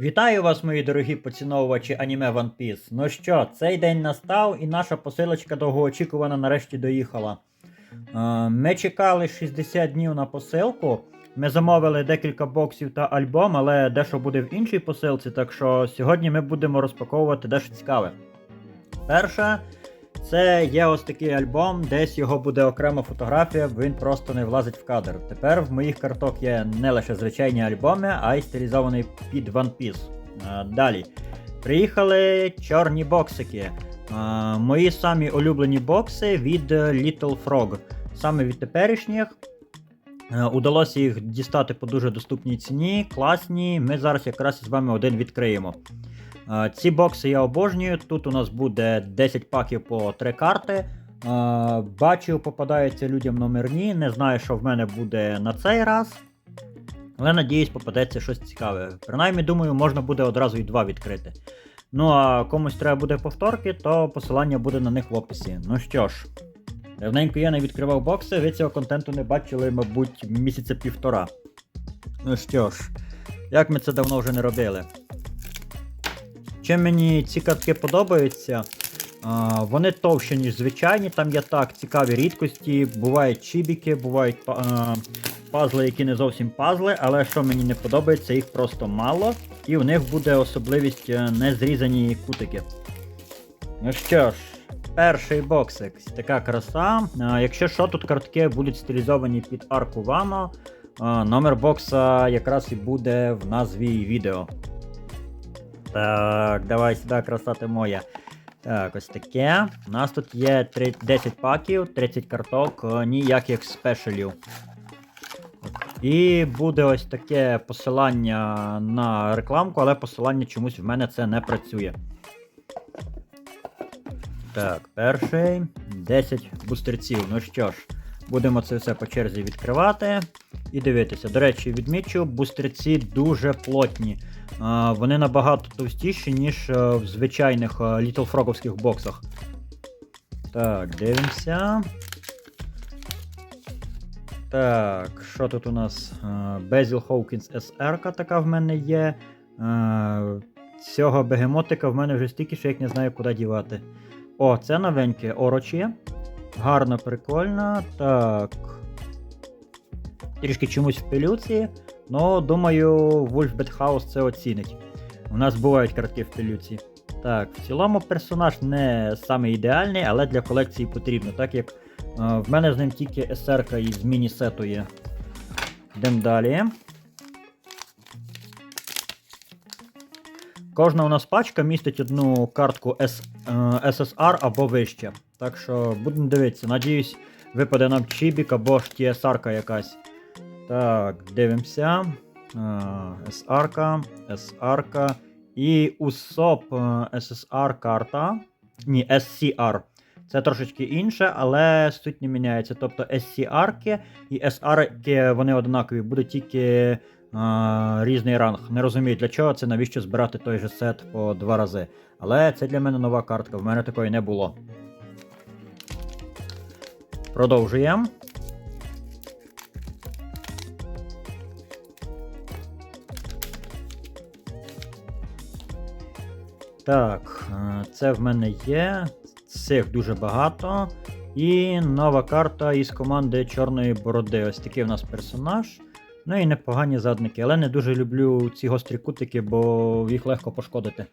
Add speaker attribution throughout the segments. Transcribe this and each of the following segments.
Speaker 1: Вітаю вас, мої дорогі поціновувачі аніме One Piece. Ну що, цей день настав і наша посилочка довгоочікувана нарешті доїхала. Е, Ми чекали 60 днів на посилку. Ми замовили декілька боксів та альбом, але дещо буде в іншій посилці, так що сьогодні ми будемо розпаковувати дещо цікаве. Перше, це є ось такий альбом, десь його буде окрема фотографія, він просто не влазить в кадр. Тепер в моїх карток є не лише звичайні альбоми, а й стилізований під One Piece. Далі. Приїхали чорні боксики. Мої самі улюблені бокси від Little Frog. Саме від теперішніх. Удалося їх дістати по дуже доступній ціні, класні. Ми зараз якраз з вами один відкриємо. Е, Ці бокси я обожнюю. Тут у нас буде 10 паків по 3 карти. Е, Бачив, попадаються людям номерні. Не знаю, що в мене буде на цей раз. Але надіюсь, попадеться щось цікаве. Принаймні, думаю, можна буде одразу і два відкрити. Ну а комусь треба буде повторки, то посилання буде на них в описі. Ну що ж, давненько я не відкривав бокси, ви цього контенту не бачили, мабуть, місяця півтора. Ну що ж, як ми це давно вже не робили. Чим мені ці картки подобаються, а, вони товщі, ніж звичайні, там є так цікаві рідкості, бувають чібіки, бувають а, пазли, які не зовсім пазли, але що мені не подобається, їх просто мало, і в них буде особливість е, не кутики. Ну що ж, перший боксик, така краса. А, якщо що, тут картки будуть стилізовані під арку Вано. А, номер бокса якраз і буде в назві відео. Так, давай сюди, краса ти моя. Так, ось таке. У нас тут є три- 10 паків, 30 карток, е, ніяких спешалів. І буде ось таке посилання на рекламку, але посилання чомусь в мене це не працює. Так, перший 10 бустерців. Ну що ж, будемо це все по черзі відкривати і дивитися. До речі, відмічу, бустерці дуже плотні. Вони набагато товстіші, ніж е, в звичайних е, Little Frog'овських боксах. Так, дивимося. Так, що тут у нас? Безіл Хоукінс SR така в мене є. Е, Цього бегемотика в мене вже стільки, що як не знаю, куди дівати. О, це новеньке орочі. Гарно, прикольно. Так. Трішки чомусь в пилюці. Ну, думаю, Wolf House це оцінить. У нас бувають картки в пилюці. Так, в цілому персонаж не самий ідеальний, але для колекції потрібно, так як е, в мене з ним тільки СР із міні-сету є. Йдемо далі. Кожна у нас пачка містить одну картку S, е, SSR або вище. Так що будемо дивитися. Надіюсь, випаде нам Чібік або ж TSR якась. Так, дивимося. SR, SR і USOP SSR карта. Ні, SCR. Це трошечки інше, але суть не міняється. Тобто SCR і SR вони однакові, буде тільки а, різний ранг. Не розумію, для чого це, навіщо збирати той же сет по два рази. Але це для мене нова картка, в мене такої не було. Продовжуємо. Так, е, це в мене є. Цих дуже багато. І нова карта із команди Чорної Бороди. Ось такий у нас персонаж. Ну і непогані задники, але не дуже люблю ці гострі кутики, бо їх легко пошкодити.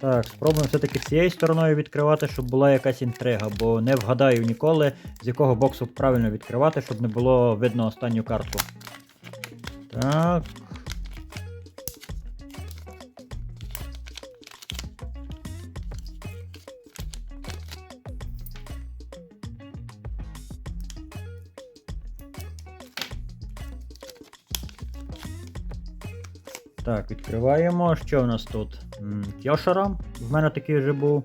Speaker 1: Так, спробуємо все-таки цією стороною відкривати, щоб була якась інтрига, бо не вгадаю ніколи, з якого боксу правильно відкривати, щоб не було видно останню картку. Так. Так, відкриваємо. Що в нас тут? Кьошера. В мене такий вже був.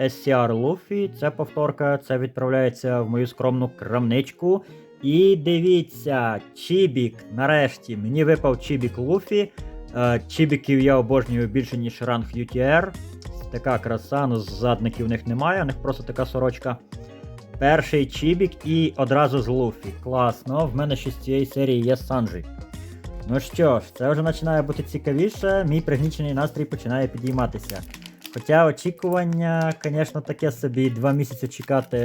Speaker 1: SCR Luffy, це повторка, це відправляється в мою скромну крамничку. І дивіться, Чібік, нарешті, мені випав Чібік Луфі. Е, Чібіків я обожнюю більше, ніж ранг UTR. Така краса, ну задників в них немає, у них просто така сорочка. Перший Чібік і одразу з Луфі. Класно. В мене ще з цієї серії є Санджі. Ну що ж, це вже починає бути цікавіше, мій пригнічений настрій починає підійматися. Хоча очікування, звісно, таке собі два місяці чекати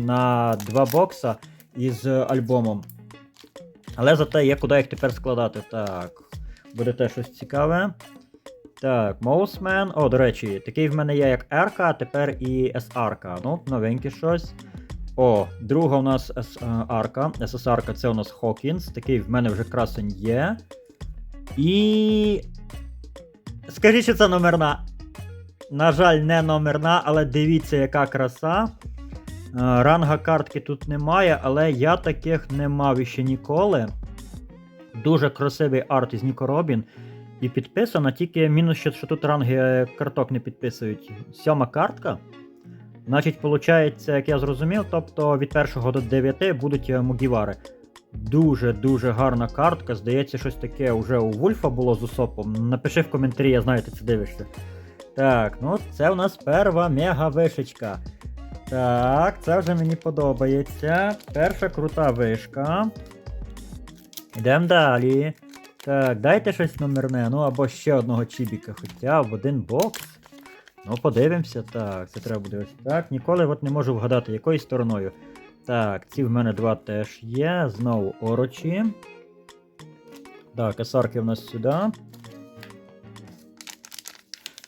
Speaker 1: на два бокса із альбомом. Але зате є куди їх тепер складати. Так, буде теж щось цікаве. Так, Mousman. О, до речі, такий в мене є як R, тепер і SR. Ну, новеньке щось. О, друга у нас SR, SSR це у нас Hawkins. Такий в мене вже красень є. І. Скажіть, що це номерна. На жаль, не номерна, але дивіться, яка краса. Е, Ранга картки тут немає, але я таких не мав іще ніколи. Дуже красивий арт із Ніко Робін. І підписано, тільки мінус, що, тут ранги карток не підписують. Сьома картка. Значить, виходить, як я зрозумів, тобто від 1 до 9 будуть е, Мугівари. Дуже-дуже гарна картка. Здається, щось таке вже у Вульфа було з Усопом. Напиши в коментарі, я знаю, ти це дивишся. Так, ну це у нас перша мега вишечка. Так, це вже мені подобається. Перша крута вишка. Йдемо далі. Так, дайте щось номерне, ну або ще одного чібіка, хоча в один бокс. Ну, подивимося. Так, це треба буде ось так. Ніколи от не можу вгадати, якою стороною. Так, ці в мене два теж є. Знову орочі. Так, есарки в нас сюди.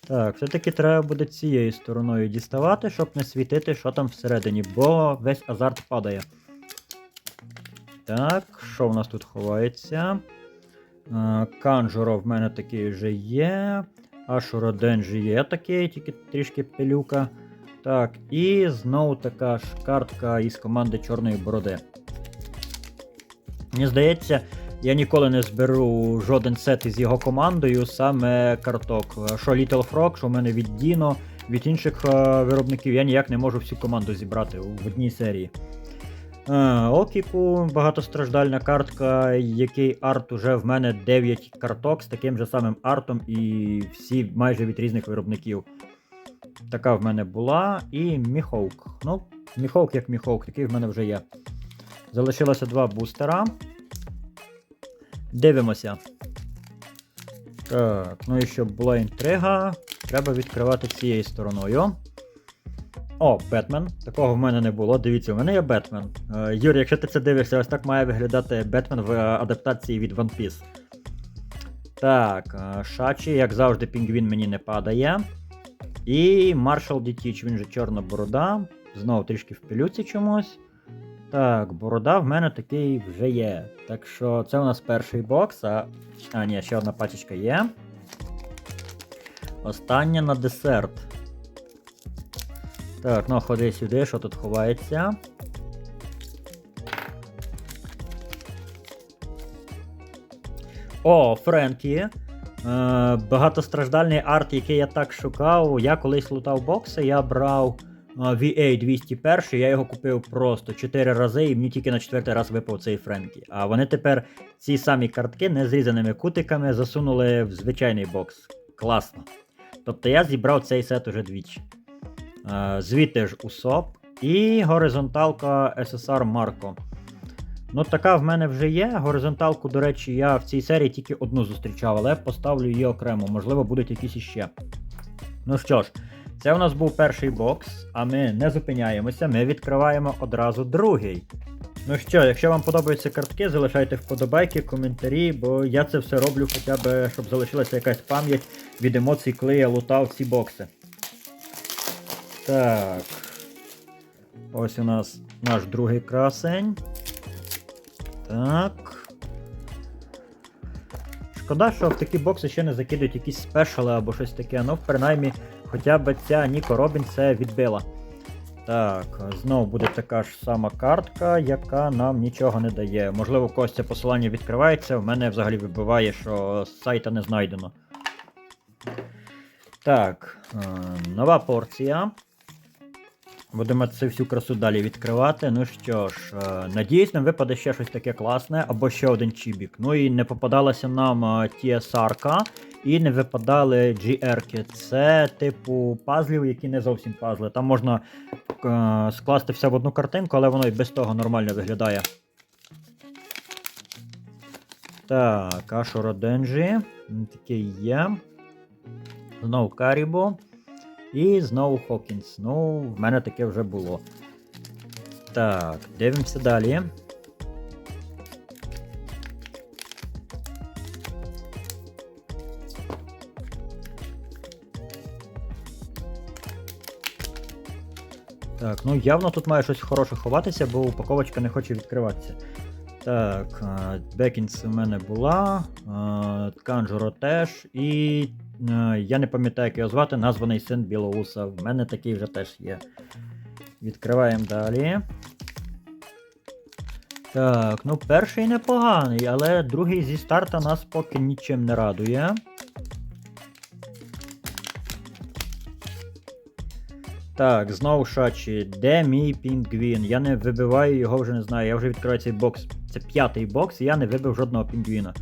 Speaker 1: Так, все-таки треба буде цією стороною діставати, щоб не світити, що там всередині, бо весь азарт падає. Так, що в нас тут ховається? Е, Канжуро в мене такий вже є. Ашуро Денджі є такий, тільки трішки пилюка. Так, і знову така ж картка із команди Чорної Бороди. Мені здається, я ніколи не зберу жоден сет із його командою, саме карток. Що Little Frog, що в мене від Dino, від інших е, виробників, я ніяк не можу всю команду зібрати в одній серії. Е, Окіку, багатостраждальна картка, який арт уже в мене 9 карток з таким же самим артом і всі майже від різних виробників. Така в мене була. І Міхоук. Ну, Міхоук як Міхоук, такий в мене вже є. Залишилося два бустера. Дивимося. Так, ну і щоб була інтрига, треба відкривати цією стороною. О, Бетмен. Такого в мене не було. Дивіться, у мене є Бетмен. Е, Юрій, якщо ти це дивишся, ось так має виглядати Бетмен в е, адаптації від One Piece. Так, е, Шачі, як завжди, пінгвін мені не падає. І Маршал Дітіч, він же чорна борода. Знову трішки в пилюці чомусь. Так, борода в мене такий вже є. Так що це у нас перший бокс. А, а ні, ще одна пачечка є. Остання на десерт. Так, ну ходи сюди, що тут ховається. О, Френкі. Е, багатостраждальний арт, який я так шукав. Я колись лутав бокси, я брав е, VA 201, я його купив просто 4 рази, і мені тільки на четвертий раз випав цей Френкі. А вони тепер ці самі картки незрізаними кутиками засунули в звичайний бокс. Класно. Тобто я зібрав цей сет уже двічі. Е, Звідти ж Усоп і горизонталка SSR Марко. Ну, така в мене вже є. Горизонталку, до речі, я в цій серії тільки одну зустрічав, але поставлю її окремо, можливо, будуть якісь іще. Ну що ж, це у нас був перший бокс, а ми не зупиняємося, ми відкриваємо одразу другий. Ну що, якщо вам подобаються картки, залишайте вподобайки, коментарі, бо я це все роблю хоча б, щоб залишилася якась пам'ять від емоцій, коли я лутав ці бокси. Так. Ось у нас наш другий красень. Так. Шкода, що в такі бокси ще не закидують якісь спешали або щось таке. Ну, принаймні, хоча б ця Ніко Робін це відбила. Так, знову буде така ж сама картка, яка нам нічого не дає. Можливо, у когось це посилання відкривається, в мене взагалі вибиває, що з сайта не знайдено. Так, е, нова порція. Будемо цю всю красу далі відкривати. Ну що ж, е, надіюсь, нам випаде ще щось таке класне, або ще один чібік. Ну і не попадалася нам TSR-ка, і не випадали GR-ки. Це типу пазлів, які не зовсім пазли. Там можна е, скласти все в одну картинку, але воно і без того нормально виглядає. Так, Ашуро Денджі. Такий є. Знову Карібо. І знову Хокінс. Ну, в мене таке вже було. Так, дивимося далі. Так, ну явно тут має щось хороше ховатися, бо упаковочка не хоче відкриватися. Так, е, Бекінс у мене була, е, Канджуро теж, і е, я не пам'ятаю, як його звати, названий син Білоуса. В мене такий вже теж є. Відкриваємо далі. Так, ну перший непоганий, але другий зі старта нас поки нічим не радує. Так, знову шачі, де мій пінгвін? Я не вибиваю його вже не знаю. Я вже відкриваю цей бокс. Це п'ятий бокс, і я не вибив жодного пінгвіна.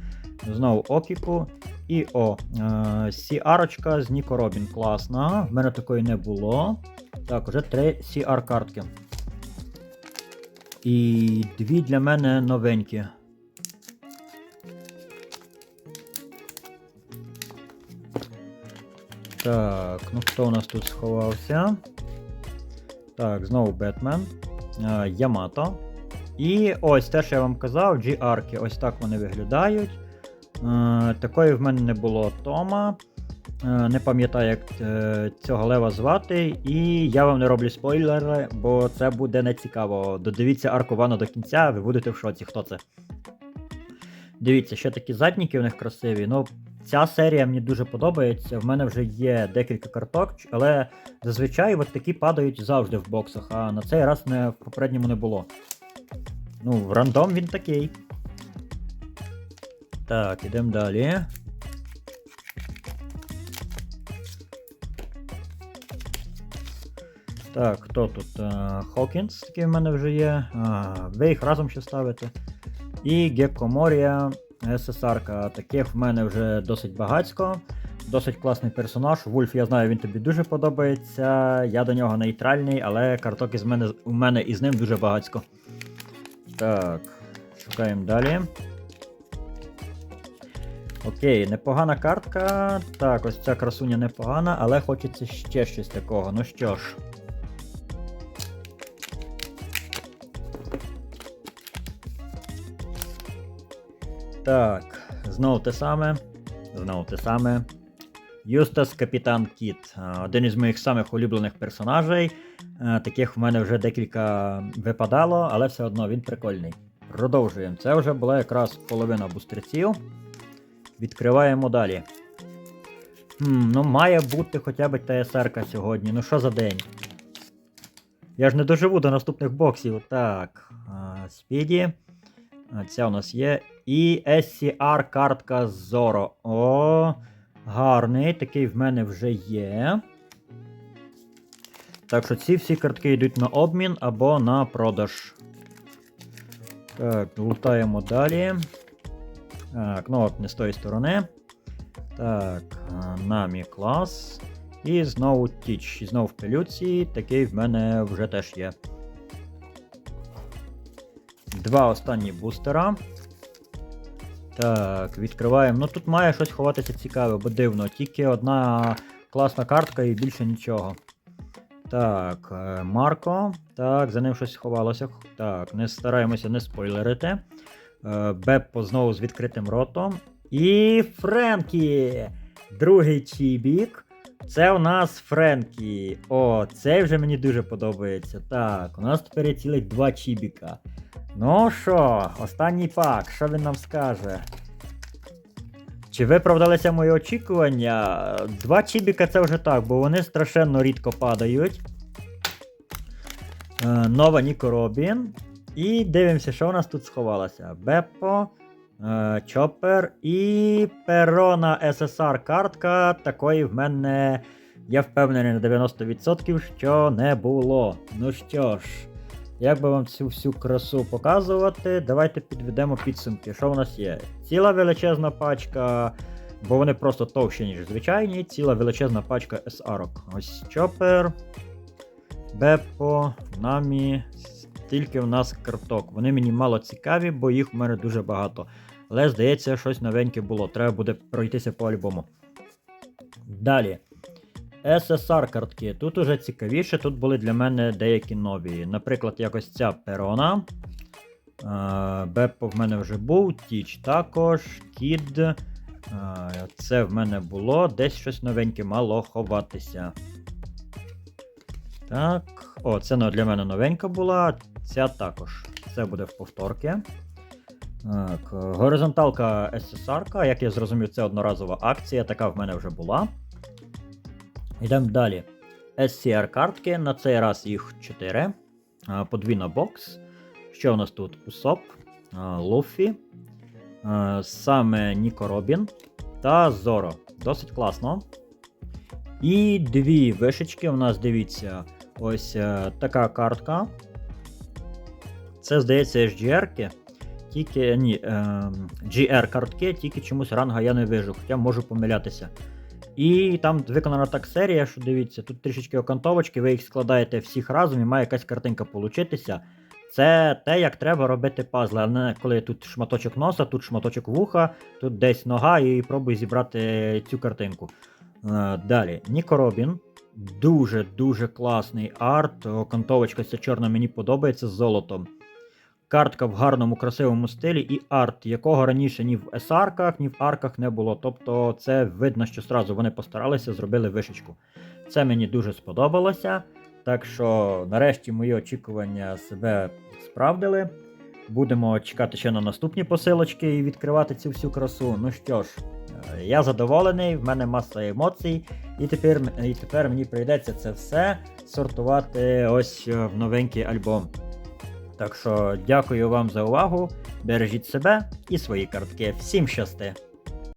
Speaker 1: Знову Окіку. І о, е, Сі-арочка з Ніко Робін. Класна. В мене такої не було. Так, уже три Сі-ар-картки. І дві для мене новенькі. Так, ну хто у нас тут сховався? Так, знову Бетмен. Е, Ямато. І ось те, що я вам казав, G-арки. Ось так вони виглядають. Е, Такої в мене не було Тома. Е, Не пам'ятаю, як е, цього лева звати. І я вам не роблю спойлери, бо це буде нецікаво. Додивіться арку Вано до кінця, ви будете в шоці, хто це. Дивіться, ще такі задніки у них красиві. Ну, ця серія мені дуже подобається. В мене вже є декілька карток, але зазвичай от такі падають завжди в боксах, а на цей раз не в попередньому не було. Ну, рандом він такий. Так, ідемо далі. Так, хто тут? Е, Хокінс, такий в мене вже є. А, ви їх разом ще ставите. І Геккоморія ССР. Таких в мене вже досить багатько. Досить класний персонаж. Вульф, я знаю, він тобі дуже подобається. Я до нього нейтральний, але карток із мене, у мене із ним дуже багатько. Так, шукаємо далі. Окей, непогана картка. Так, ось ця красуня непогана, але хочеться ще щось такого. Ну що ж. Так, знову те саме. Знову те саме. Юстас Капітан Кіт. Е, Один із моїх самих улюблених персонажей. Е, Таких в мене вже декілька випадало, але все одно він прикольний. Продовжуємо. Це вже була якраз половина бустерців. Відкриваємо далі. Хм, ну має бути хоча б ТСР сьогодні. Ну що за день? Я ж не доживу до наступних боксів. Так. а, Спіді. Ця у нас є. І SCR картка Зоро. О, гарний. Такий в мене вже є. Так що ці всі картки йдуть на обмін або на продаж. Так, лутаємо далі. Так, ну от не з тої сторони. Так, намі клас. І знову тіч. І знову в пилюці. Такий в мене вже теж є. Два останні бустера. Так, відкриваємо. Ну тут має щось ховатися цікаве, бо дивно. Тільки одна класна картка і більше нічого. Так, е, Марко. Так, за ним щось сховалося. Так, не стараємося не спойлерити. Е, Беппо знову з відкритим ротом. І Френкі! Другий чібік. Це у нас Френкі. О, цей вже мені дуже подобається. Так, у нас тепер є цілих два чібіка. Ну що, останній пак, що він нам скаже? Чи виправдалися мої очікування? Два чібіка це вже так, бо вони страшенно рідко падають. Е, нова Ніко Робін. І дивимося, що у нас тут сховалося. Беппо, е, Чоппер і Перона ССР картка. Такої в мене, я впевнений на 90%, що не було. Ну що ж, як би вам цю всю красу показувати, давайте підведемо підсумки. Що в нас є? Ціла величезна пачка, бо вони просто товщі, ніж звичайні. Ціла величезна пачка SR. Ось Чоппер, Беппо, Намі. Тільки в нас карток. Вони мені мало цікаві, бо їх в мене дуже багато. Але здається, щось новеньке було. Треба буде пройтися по альбому. Далі. SSR картки. Тут уже цікавіше, тут були для мене деякі нові. Наприклад, якось ця перона. Е, Беппо в мене вже був, Тіч також, Кід. Е, Це в мене було. Десь щось новеньке мало ховатися. Так. О, це для мене новенька була. Ця також. Це буде в повторки. Так, горизонталка SSR, як я зрозумів, це одноразова акція, така в мене вже була. Йдемо далі. SCR картки, на цей раз їх 4. А, Подвійна бокс. Що у нас тут? Усоп, Луфі, саме Ніко Робін та Зоро. Досить класно. І дві вишечки у нас, дивіться, ось е, така картка. Це, здається, HGR-ки. Тільки ні, е, GR картки, тільки чомусь ранга я не вижу, хоча можу помилятися. І там виконана так серія, що дивіться, тут трішечки окантовочки, ви їх складаєте всіх разом і має якась картинка получитися. Це те, як треба робити пазли, а не коли тут шматочок носа, тут шматочок вуха, тут десь нога, і пробуй зібрати цю картинку. Е, Далі, Ніко Робін. Дуже-дуже класний арт. Окантовочка ця чорна мені подобається з золотом. Картка в гарному, красивому стилі, і арт, якого раніше ні в SR-ках, ні в арках не було. Тобто це видно, що зразу вони постаралися, зробили вишечку. Це мені дуже сподобалося. Так що, нарешті, мої очікування себе справдили. Будемо чекати ще на наступні посилочки і відкривати цю всю красу. Ну що ж, е, я задоволений, в мене маса емоцій, і тепер, і тепер мені прийдеться це все сортувати ось е, в новенький альбом. Так що дякую вам за увагу. Бережіть себе і свої картки. Всім щасти!